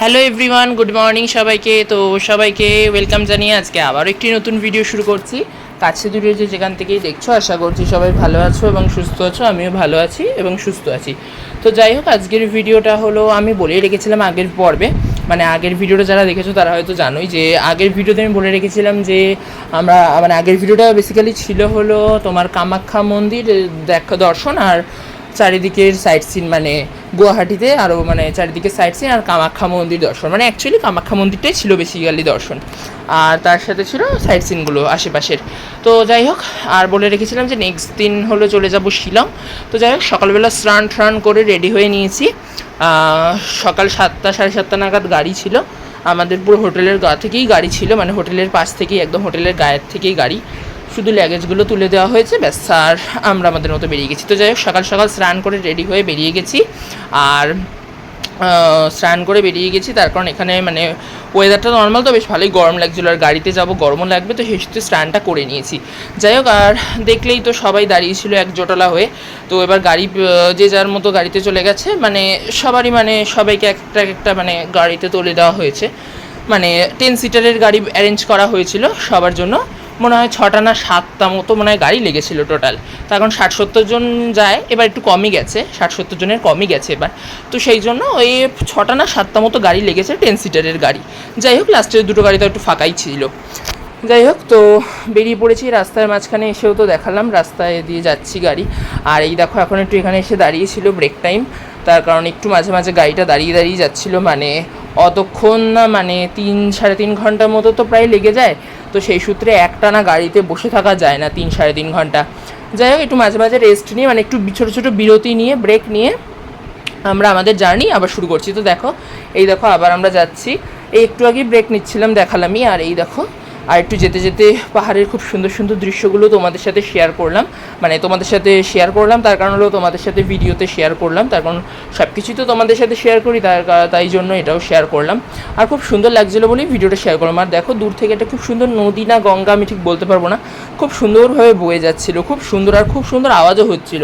Hello everyone good morning সবাইকে। তো সবাইকে ওয়েলকাম জানিয়ে আজকে আবার একটি নতুন ভিডিও শুরু করছি। কাছে দূরে যে যেখান থেকেই দেখছ, আশা করছি সবাই ভালো আছো এবং সুস্থ আছো, আমিও ভালো আছি এবং সুস্থ আছি। তো যাই হোক, আজকের ভিডিওটা হলো, আমি বলেই রেখেছিলাম আগের পর্বে। মানে আগের ভিডিওটা যারা দেখেছ, তারা হয়তো জানোই যে আগের ভিডিওতে আমি বলে রেখেছিলাম যে আমরা মানে আগের ভিডিওটা বেসিক্যালি ছিল হলো তোমার কামাখ্যা মন্দির, দেখা, দর্শন আর চারিদিকের সাইট সিন মানে গুয়াহাটিতে আরও মানে চারিদিকে সাইট সিন আর কামাখ্যা মন্দির দর্শন। মানে অ্যাকচুয়ালি কামাখ্যা মন্দিরটাই ছিল বেসিক্যালি দর্শন। আর তার সাথে ছিল সাইট সিনগুলো আশেপাশের। তো যাই হোক, আর বলে রেখেছিলাম যে নেক্সট দিন হলো চলে যাব শিলং। তো যাই হোক, সকালবেলা স্নান ট্রান করে রেডি হয়ে নিয়েছি। সকাল সাতটা, সাড়ে সাতটা নাগাদ গাড়ি ছিল। আমাদের পুরো হোটেলের গা থেকেই গাড়ি ছিল। মানে হোটেলের পাশ থেকেই, একদম হোটেলের গায়ের থেকেই গাড়ি। শুধু ল্যাগেজগুলো তুলে দেওয়া হয়েছে, ব্যাস আর আমরা আমাদের মতো বেরিয়ে গেছি। তো যাই হোক, সকাল সকাল স্নান করে রেডি হয়ে বেরিয়ে গেছি। আর স্নান করে বেরিয়ে গেছি, তার কারণ এখানে মানে ওয়েদারটা নর্মাল তো, বেশ ভালোই গরম লাগছিল। আর গাড়িতে যাব, গরমও লাগবে, তো সূত্রে স্নানটা করে নিয়েছি। যাই হোক, আর দেখলেই তো সবাই দাঁড়িয়েছিল এক জোটলা হয়ে। তো এবার গাড়ি যে যার মতো গাড়িতে চলে গেছে মানে সবারই মানে সবাইকে একটা একটা মানে গাড়িতে তুলে দেওয়া হয়েছে। মানে টেন সিটারের গাড়ি অ্যারেঞ্জ করা হয়েছিল সবার জন্য। মনে হয় ছটা না সাতটা মতো মনে হয় গাড়ি লেগেছিল টোটাল তো এখন ষাট সত্তর জন যায়, এবার একটু কমই গেছে ষাট সত্তর জনের কমই গেছে এবার। তো সেই জন্য ওই ছটা না সাতটা মতো গাড়ি লেগেছে টেন সিটারের গাড়ি। যাই হোক লাস্টের দুটো গাড়ি তো একটু ফাঁকাই ছিল। যাই হোক, তো বেরিয়ে পড়েছি রাস্তার মাঝখানে, এসেও তো দেখালাম, রাস্তায় দিয়ে যাচ্ছি গাড়ি। আর এই দেখো, এখন একটু এখানে এসে দাঁড়িয়েছিল ব্রেক টাইম তার কারণ একটু মাঝে মাঝে গাড়িটা দাঁড়িয়ে দাঁড়িয়ে যাচ্ছিল মানে অতক্ষণ না মানে তিন, সাড়ে তিন ঘণ্টার মতো তো প্রায় লেগে যায়। তো সেই সূত্রে একটানা গাড়িতে বসে থাকা যায় না তিন, সাড়ে তিন ঘণ্টা। যাই হোক, একটু মাঝে মাঝে রেস্ট নিয়ে মানে একটু ছোটো ছোটো বিরতি নিয়ে ব্রেক নিয়ে আমরা আমাদের জার্নি আবার শুরু করছি। তো দেখো, এই দেখো, আবার আমরা যাচ্ছি। এই একটু আগে ব্রেক নিচ্ছিলাম, দেখালামই, আর এই দেখো আর একটু যেতে যেতে পাহাড়ের খুব সুন্দর সুন্দর দৃশ্যগুলো তোমাদের সাথে শেয়ার করলাম। মানে তোমাদের সাথে শেয়ার করলাম, তার কারণ হলো তোমাদের সাথে ভিডিওতে শেয়ার করলাম, তার কারণ সব কিছুই তো তোমাদের সাথে শেয়ার করি, তার তাই জন্য এটাও শেয়ার করলাম। আর খুব সুন্দর লাগছিল বলেই ভিডিওটা শেয়ার করলাম। আর দেখো, দূর থেকে একটা খুব সুন্দর নদী না গঙ্গা আমি ঠিক বলতে পারব না, খুব সুন্দরভাবে বয়ে যাচ্ছিল, খুব সুন্দর আর খুব সুন্দর আওয়াজও হচ্ছিল।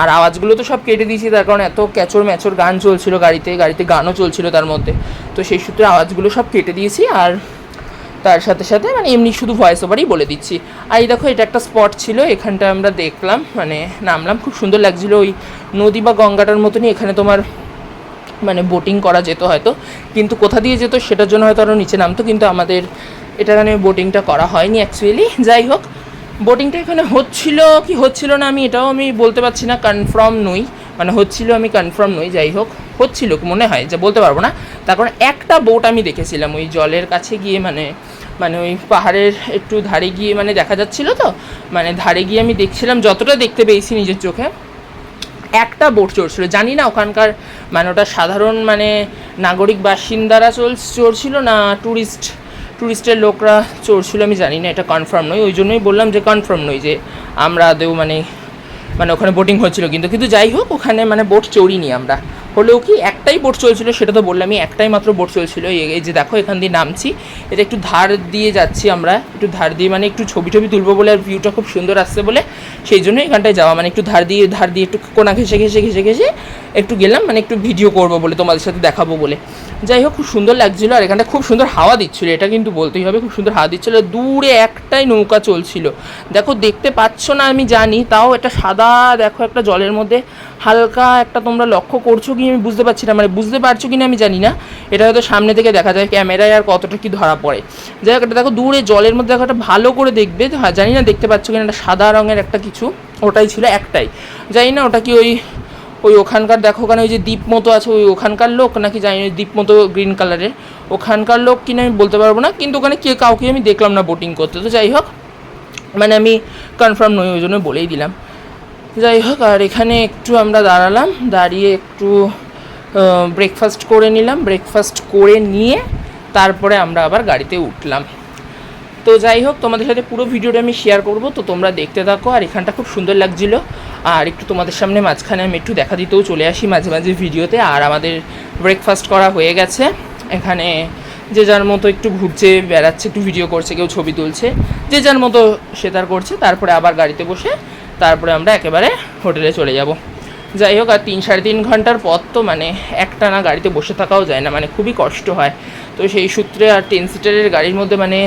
আর আওয়াজগুলো তো সব কেটে দিয়েছি, তার কারণ এত ক্যাচর ম্যাচর গান চলছিল গাড়িতে গাড়িতে গানও চলছিল তার মধ্যে। তো সেই সূত্রে আওয়াজগুলো সব কেটে দিয়েছি, আর তার সাথে সাথে মানে এমনি শুধু ভয়েস ওভারই বলে দিচ্ছি। আর এই দেখো, এটা একটা স্পট ছিল, এখানটা আমরা দেখলাম মানে নামলাম। খুব সুন্দর লাগছিল ওই নদী বা গঙ্গাটার মতনই এখানে তোমার মানে বোটিং করা যেত হয়তো। কিন্তু কোথা দিয়ে যেত সেটার জন্য হয়তো আরও নিচে নামতো, কিন্তু আমাদের এটা এখানে বোটিংটা করা হয়নি অ্যাকচুয়ালি যাই হোক বোটিংটা এখানে হচ্ছিল কি হচ্ছিল না আমি এটাও আমি বলতে পারছি না কনফার্ম নই। মানে হচ্ছিল আমি কনফার্ম নই, যাই হোক, হচ্ছিল মনে হয়, যে বলতে পারব না। তার কারণ একটা বোট আমি দেখেছিলাম, ওই জলের কাছে গিয়ে মানে মানে ওই পাহাড়ের একটু ধারে গিয়ে মানে দেখা যাচ্ছিল তো মানে ধারে গিয়ে আমি দেখছিলাম, যতটা দেখতে পেয়েছি নিজের চোখে, একটা বোট চড়ছিল। জানি না ওখানকার মানে ওটা সাধারণ মানে নাগরিক বাসিন্দারা চল চড়ছিল না ট্যুরিস্ট ট্যুরিস্টের লোকরা চড়ছিল আমি জানি না, এটা কনফার্ম নয়। ওই জন্যই বললাম যে কনফার্ম নয় যে আমরা আদৌ মানে মানে ওখানে বোটিং হচ্ছিল। কিন্তু কিন্তু যাই হোক, ওখানে মানে বোট চড়িনি আমরা। হলেও কি একটাই বোট চলছিল সেটা তো বললামই, একটাই মাত্র বোট চলছিল। এই যে দেখো এখান দিয়ে নামছি, এটা একটু ধার দিয়ে যাচ্ছি আমরা, একটু ধার দিয়ে মানে একটু ছবি টবি তুলবো বলে আর ভিউটা খুব সুন্দর আসছে বলে, সেই জন্য এখানটায় যাওয়া মানে একটু ধার দিয়ে ধার দিয়ে একটু কোনা ঘেসে ঘেসে ঘেসে ঘেসে একটু গেলাম মানে একটু ভিডিও করব বলে তোমাদের সাথে দেখাবো বলে। যাই হোক, খুব সুন্দর লাগছিল আর এখানটা খুব সুন্দর হাওয়া দিচ্ছিল, এটা কিন্তু বলতেই হবে, খুব সুন্দর হাওয়া দিচ্ছিল। দূরে একটাই নৌকা চলছিল। দেখো, দেখতে পাচ্ছ না আমি জানি, তাও এটা সাদা, দেখো একটা জলের মধ্যে, হালকা একটা তোমরা লক্ষ্য করছ কি আমি বুঝতে পারছি না মানে বুঝতে পারছ কি না আমি জানি না। এটা হয়তো সামনে থেকে দেখা যায় ক্যামেরায় আর কতটা কি ধরা পড়ে। যাই হোক, এটা দেখো দূরে, জলের মধ্যে দেখো একটা ভালো করে দেখবে। হ্যাঁ জানি না, দেখতে পাচ্ছ কিনা একটা সাদা রঙের একটা কিছু। ওটাই ছিল একটাই। জানি না, ওটা কি ওই ওই ওখানকার, দেখো ওখানে ওই যে দ্বীপ মতো আছে, ওই ওখানকার লোক নাকি জানি না দ্বীপ মতো গ্রিন কালারের ওখানকার লোক কিনা আমি বলতে পারব না, কিন্তু ওখানে কে, কাউকে আমি দেখলাম না বোটিং করতে। তো যাই হোক মানে আমি কনফার্ম নই, ওই জন্য বলেই দিলাম। যাই হোক, আর এখানে একটু আমরা দাঁড়ালাম, দাঁড়িয়ে একটু ব্রেকফাস্ট করে নিলাম ব্রেকফাস্ট করে নিয়ে তারপরে আমরা আবার গাড়িতে উঠলাম। তো যাই হোক, তোমাদের সাথে পুরো ভিডিওটা আমি শেয়ার করব, তো তোমরা দেখতে থাকো, আর এখানটা খুব সুন্দর লাগছিল। আর একটু তোমাদের সামনে মাঝখানে আমি একটু দেখা দিতেও চলে আসি মাঝে মাঝে ভিডিওতে, আর আমাদের ব্রেকফাস্ট করা হয়ে গেছে। এখানে যে যার মতো একটু ঘুরছে, বেড়াচ্ছে, একটু ভিডিও করছে, কেউ ছবি তুলছে, যে যার মতো সে তার করছে, তারপরে আবার গাড়িতে বসে তারপরে আমরা একেবারে হোটেলে চলে যাব। যাই হোক, আর তিন সাড়ে তিন ঘণ্টার পর তো মানে একটানা গাড়িতে বসে থাকাও যায় না মানে খুবই কষ্ট হয়। তো সেই সূত্রে আর টেন সিটারের গাড়ির মধ্যে মানে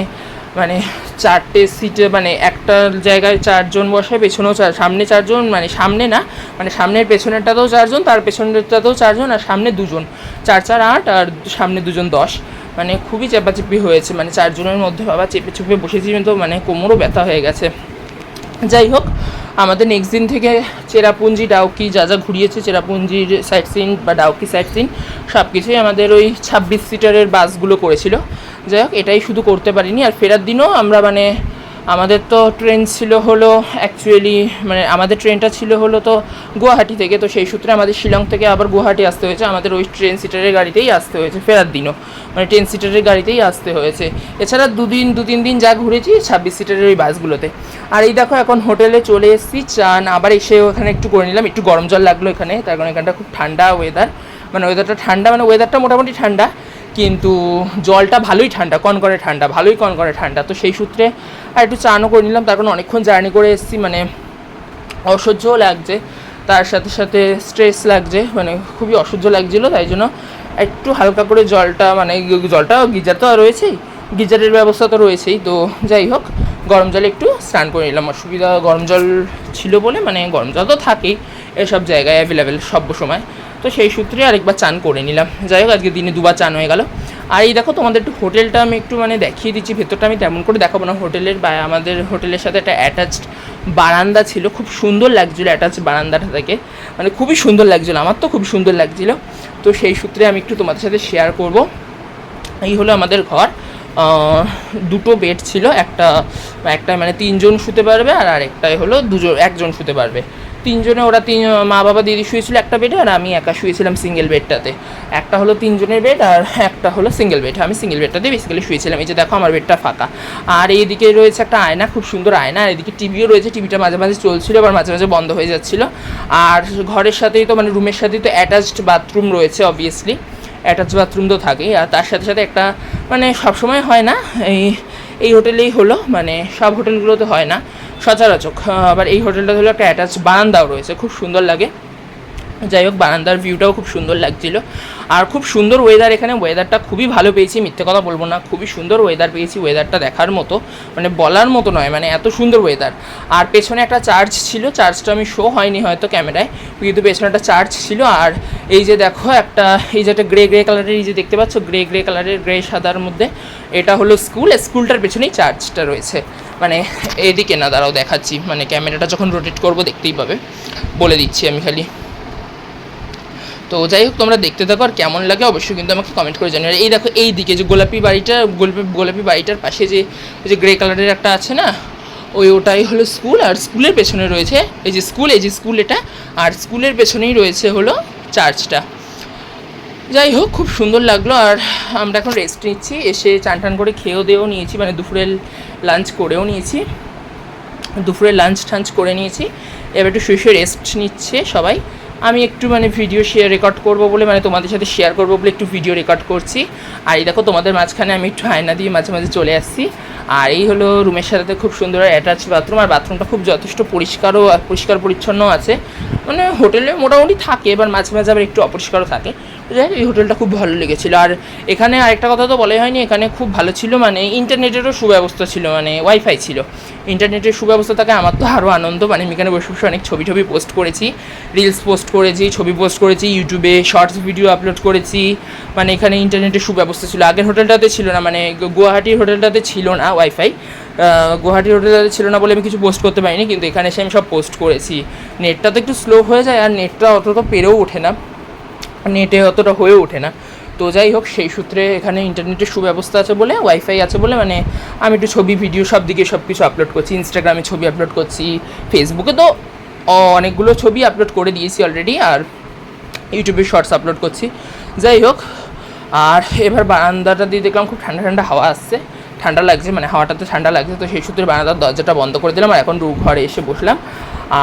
মানে চারটে সিটে মানে একটা জায়গায় চারজন বসে, পেছনেও চার, সামনে চারজন মানে সামনে না মানে সামনের পেছনেরটাতেও চারজন, তার পেছনেরটাতেও চারজন, আর সামনে দুজন। চার চার, আট, আর সামনে দুজন দশ। মানে খুবই চেপাচেপি হয়েছে মানে চারজনের মধ্যে বাবা চেপে চেপে বসেছি তো মানে কোমরও ব্যথা হয়ে গেছে। যাই হোক আমাদের নেক্সট দিন থেকে চেরাপুঞ্জি, ডাউকি যা যা ঘুরিয়েছে, চেরাপুঞ্জির সাইট সিন বা ডাউকি সাইট সিন সব কিছুই আমাদের ওই ছাব্বিশ সিটারের বাসগুলো করেছিল। যাই হোক, এটাই শুধু করতে পারিনি। আর ফেরার দিনও আমরা মানে আমাদের তো ট্রেন ছিল হলো অ্যাকচুয়ালি মানে আমাদের ট্রেনটা ছিল হলো তো গুয়াহাটি থেকে, তো সেই সূত্রে আমাদের শিলং থেকে আবার গুয়াহাটি আসতে হয়েছে। আমাদের ওই ট্রেন সিটারের গাড়িতেই আসতে হয়েছে ফেরার দিনও। মানে টেন সিটারের গাড়িতেই আসতে হয়েছে। এছাড়া দুদিন দু তিন দিন যা ঘুরেছি, ছাব্বিশ সিটারের ওই বাসগুলোতে। আর এই দেখো এখন হোটেলে চলে এসেছি, চান। আবার এসে ওখানে একটু করে নিলাম, একটু গরম জল লাগল এখানে। তার কারণ এখানটা খুব ঠান্ডা ওয়েদার মানে ওয়েদারটা ঠান্ডা মানে ওয়েদারটা মোটামুটি ঠান্ডা। কিন্তু জলটা ভালোই ঠান্ডা, কনকনে ঠান্ডা, ভালোই কনকনে ঠান্ডা। তো সেই সূত্রে আর একটু চানও করে নিলাম, তার কারণ অনেকক্ষণ জার্নি করে এসেছি মানে অসহ্যও লাগছে। তার সাথে সাথে স্ট্রেস লাগছে মানে খুবই অসহ্য লাগছিল, তাই জন্য একটু হালকা করে জলটা মানে জলটা গিজার তো রয়েছেই, গিজারের ব্যবস্থা তো রয়েছেই। তো যাই হোক, গরম জলে একটু স্নান করে নিলাম, অসুবিধা, গরম জল ছিল বলে মানে গরম জল তো থাকেই, এসব জায়গায় অ্যাভেলেবেল সব সময়। তো সেই সূত্রে আরেকবার চান করে নিলাম। যাই হোক, আজকে দিনে দুবার চান হয়ে গেল। আর এই দেখো, তোমাদের একটু হোটেলটা আমি একটু মানে দেখিয়ে দিচ্ছি, ভেতরটা আমি তেমন করে দেখাবো না। হোটেলের বা আমাদের হোটেলের সাথে একটা অ্যাটাচড বারান্দা ছিল। খুব সুন্দর লাগছিল অ্যাটাচ বারান্দাটা থেকে। মানে খুবই সুন্দর লাগছিল, আমার তো খুব সুন্দর লাগছিল। তো সেই সূত্রে আমি একটু তোমাদের সাথে শেয়ার করব। এই হলো আমাদের ঘর। দুটো বেড ছিল, একটা একটা মানে তিনজন শুতে পারবে আর আরেকটাই হলো দুজন, একজন শুতে পারবে। তিনজনে, ওরা তিন, মা বাবা, দিদি শুয়েছিল, একটা বেডে আর আমি একা শুয়েছিলাম সিঙ্গেল বেডটাতে একটা হলো তিনজনের বেড আর একটা হলো সিঙ্গেল বেড আমি সিঙ্গেল বেডটাতে বেসিক্যালি শুয়েছিলাম। এই যে দেখো, আমার বেডটা ফাঁকা। আর এইদিকে রয়েছে একটা আয়না, খুব সুন্দর আয়না। আর এদিকে টিভিও রয়েছে টিভিটা মাঝে মাঝে চলছিল আবার মাঝে মাঝে বন্ধ হয়ে যাচ্ছিল। আর ঘরের সাথেই তো মানে রুমের সাথেই তো অ্যাটাচড বাথরুম রয়েছে অবভিয়াসলি অ্যাটাচ বাথরুম তো থাকেই। আর তার সাথে সাথে একটা মানে সবসময় হয় না, এই এই হোটেলেই হলো মানে সব হোটেলগুলোতে হয় না। সচরাচর। আবার এই হোটেলটা হলো একটা অ্যাটাচ বারান্দাও রয়েছে খুব সুন্দর লাগে। যাই হোক, বারান্দার ভিউটাও খুব সুন্দর লাগছিল। আর খুব সুন্দর ওয়েদার এখানে। ওয়েদারটা খুবই ভালো পেয়েছি, মিথ্যে কথা বলব না। খুবই সুন্দর ওয়েদার পেয়েছি ওয়েদারটা দেখার মতো। মানে বলার মতো নয় মানে এত সুন্দর ওয়েদার আর পেছনে একটা চার্জ ছিল চার্জটা আমি শো হয়নি হয়তো ক্যামেরায়, কিন্তু পেছনে একটা চার্জ ছিল। আর এই যে দেখো, একটা, এই যে একটা গ্রে গ্রে কালারের এই যে দেখতে পাচ্ছ গ্রে গ্রে কালারের গ্রে সাদার মধ্যে, এটা হলো স্কুল স্কুলটার পেছনেই চার্জটা রয়েছে। মানে এদিকে না, দাঁড়াও দেখাচ্ছি। মানে ক্যামেরাটা যখন রোটেট করব, দেখতেই পাবে। বলে দিচ্ছি আমি খালি। তো যাই হোক, তোমরা দেখতে থাকো আর কেমন লাগে অবশ্যই কিন্তু আমাকে কমেন্ট করে আর এই দেখো, এই দিকে যে গোলাপি বাড়িটা, গোলাপি গোলাপি বাড়িটার পাশে যে যে গ্রে কালারের একটা আছে না, ওই ওটাই হলো স্কুল আর স্কুলের পেছনে রয়েছে, এই যে স্কুল এই যে স্কুল এটা, আর স্কুলের পেছনেই রয়েছে হলো চার্চটা যাই হোক, খুব সুন্দর লাগল আর আমরা এখন রেস্ট নিচ্ছি, এসে চান টান করে খেয়েও দিয়েও নিয়েছি মানে দুপুরের লাঞ্চ করেও নিয়েছি। দুপুরে লাঞ্চ টাঞ্চ করে নিয়েছি, এবার একটু শুয়ে শুয়ে রেস্ট নিচ্ছে সবাই। আমি একটু মানে ভিডিও শেয়ার রেকর্ড করব বলে মানে তোমাদের সাথে শেয়ার করব বলে একটু ভিডিও রেকর্ড করছি। আর এই দেখো, তোমাদের মাঝখানে আমি একটু আয়না দিয়ে মাঝে মাঝে চলে আসছি। আর এই হলো রুমের সাথে খুব সুন্দর অ্যাটাচ বাথরুম আর বাথরুমটা খুব যথেষ্ট পরিষ্কারও, পরিষ্কার পরিচ্ছন্ন আছে। মানে হোটেলে মোটামুটি থাকে, এবার মাঝে মাঝে আবার একটু অপরিষ্কারও থাকে। যাই এই হোটেলটা খুব ভালো লেগেছিলো। আর এখানে আরেকটা কথা তো বলাই হয়নি, এখানে খুব ভালো ছিল মানে ইন্টারনেটেরও সুব্যবস্থা ছিল মানে ওয়াইফাই ছিল। ইন্টারনেটের সুব্যবস্থা থাকে আমার তো আরও আনন্দ মানে আমি এখানে বসে বসে অনেক ছবি টবি পোস্ট করেছি, রিলস পোস্ট করেছি, ছবি পোস্ট করেছি, ইউটিউবে শর্টস ভিডিও আপলোড করেছি মানে এখানে ইন্টারনেটের সুব্যবস্থা ছিল। আগের হোটেলটাতে ছিল না মানে গুয়াহাটির হোটেলটাতে ছিল না ওয়াইফাই। গুয়াহাটির হোটেলটাতে ছিল না বলে আমি কিছু পোস্ট করতে পারিনি, কিন্তু এখানে এসে আমি সব পোস্ট করেছি। নেটটা তো একটু স্লো হয়ে যায় আর নেটটা অতটা পেরেও ওঠে না। নেটে অতটা হয়ে ওঠে না। তো যাই হোক, সেই সূত্রে এখানে ইন্টারনেটের সুব্যবস্থা আছে বলে ওয়াইফাই আছে বলে মানে আমি একটু ছবি ভিডিও সব দিকে সব কিছু আপলোড করছি। ইনস্টাগ্রামে ছবি আপলোড করছি ফেসবুকে তো অনেকগুলো ছবি আপলোড করে দিয়েছি অলরেডি আর ইউটিউবে শর্টস আপলোড করছি। যাই হোক, আর এবার বারান্দাটা দিয়ে দেখলাম খুব ঠান্ডা ঠান্ডা হাওয়া আসছে। ঠান্ডা লাগছে মানে হাওয়াটাতে ঠান্ডা লাগছে, তো সেই সূত্রে বারান্দার দরজাটা বন্ধ করে দিলাম আর এখন ঘরে এসে বসলাম।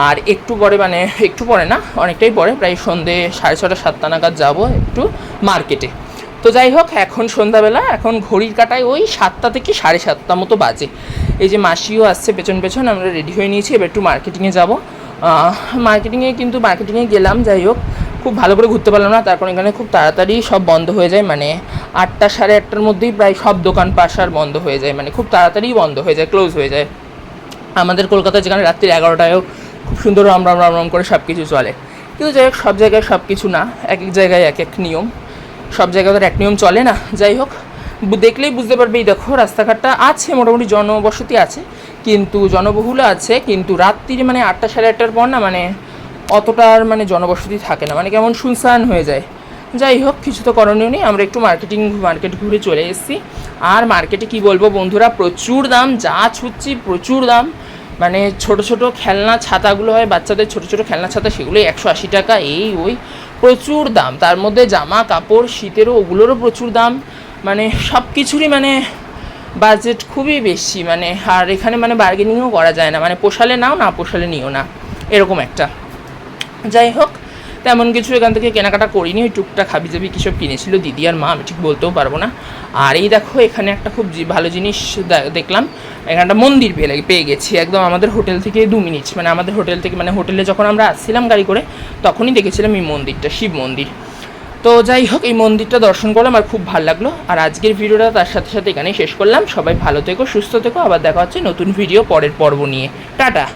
আর একটু পরে মানে একটু পরে না, অনেকটাই পরে, প্রায় সন্ধে সাড়ে ছটা, সাতটা নাগাদ যাব একটু মার্কেটে। তো যাই হোক, এখন সন্ধ্যাবেলা, এখন ঘড়ির কাটায় ওই সাতটা থেকে সাড়ে সাতটা মতো বাজে। এই যে মাসিও আসছে পেছন পেছন, আমরা রেডি হয়ে নিয়েছি, এবার একটু মার্কেটিংয়ে যাব। মার্কেটিংয়ে কিন্তু মার্কেটিংয়ে গেলাম, যাই হোক। খুব ভালো করে ঘুরতে পারলাম না। তার কারণ এখানে খুব তাড়াতাড়ি সব বন্ধ হয়ে যায়। মানে আটটা সাড়ে আটটার মধ্যেই প্রায় সব দোকান পাশার বন্ধ হয়ে যায়। মানে খুব তাড়াতাড়ি বন্ধ হয়ে যায় ক্লোজ হয়ে যায়। আমাদের কলকাতায় যেখানে রাত্রি এগারোটায়ও খুব সুন্দর রাম রাম রাম রাম করে সব কিছু চলে। কিন্তু যাই হোক, সব জায়গায় সব কিছু না, এক এক জায়গায় এক এক নিয়ম। সব জায়গায় তো এক নিয়ম চলে না। যাই হোক দেখলেই বুঝতে পারবে এই দেখো, রাস্তাঘাটটা আছে, মোটামুটি জনবসতি আছে। কিন্তু জনবহুল আছে, কিন্তু রাত্রিরে মানে আটটা সাড়ে আটটার পর না মানে অতটা আর মানে জনবসতি থাকে না মানে কেমন শুনশান হয়ে যায়। যাই হোক, কিছু তো করণীয় নেই, আমরা একটু মার্কেটিং মার্কেট ঘুরে চলে এসেছি। আর মার্কেটে কি বলব বন্ধুরা, প্রচুর দাম, যা ছুটছি প্রচুর দাম। মানে ছোট ছোট খেলনা ছাতাগুলো হয়, বাচ্চাদের ছোট ছোট খেলনা ছাতা সেগুলো একশো আশি টাকা, এই ওই। প্রচুর দাম, তার মধ্যে জামা, কাপড়, শীতেরও, ওগুলোরও প্রচুর দাম। মানে সব কিছুরই মানে বাজেট খুবই বেশি মানে আর এখানে মানে বার্গেনিংও করা যায় না মানে পোষালে নাও, না পোষালে নিও না, এরকম একটা। যাই হোক, তেমন কিছু এখান থেকে কেনাকাটা করিনি, ওই টুকটাক হাবি জাবি কী সব কিনেছিল, দিদি আর মা, আমি ঠিক বলতেও পারব না। আর এই দেখো, এখানে একটা খুব ভালো জিনিস দেখলাম এখানটা মন্দির পেয়ে পেয়ে গেছি, একদম আমাদের হোটেল থেকে দু মিনিট মানে আমাদের হোটেল থেকে মানে হোটেলে যখন আমরা আসছিলাম গাড়ি করে, তখনই দেখেছিলাম এই মন্দিরটা, শিব মন্দির। তো যাই হোক, এই মন্দিরটা দর্শন করলাম আর খুব ভালো লাগল, আর আজকের ভিডিওটা তার সাথে সাথে এখানেই শেষ করলাম, সবাই ভালো থেকো, সুস্থ থেকো, আবার দেখা হচ্ছে নতুন ভিডিও পরের পর্ব নিয়ে। টাটা!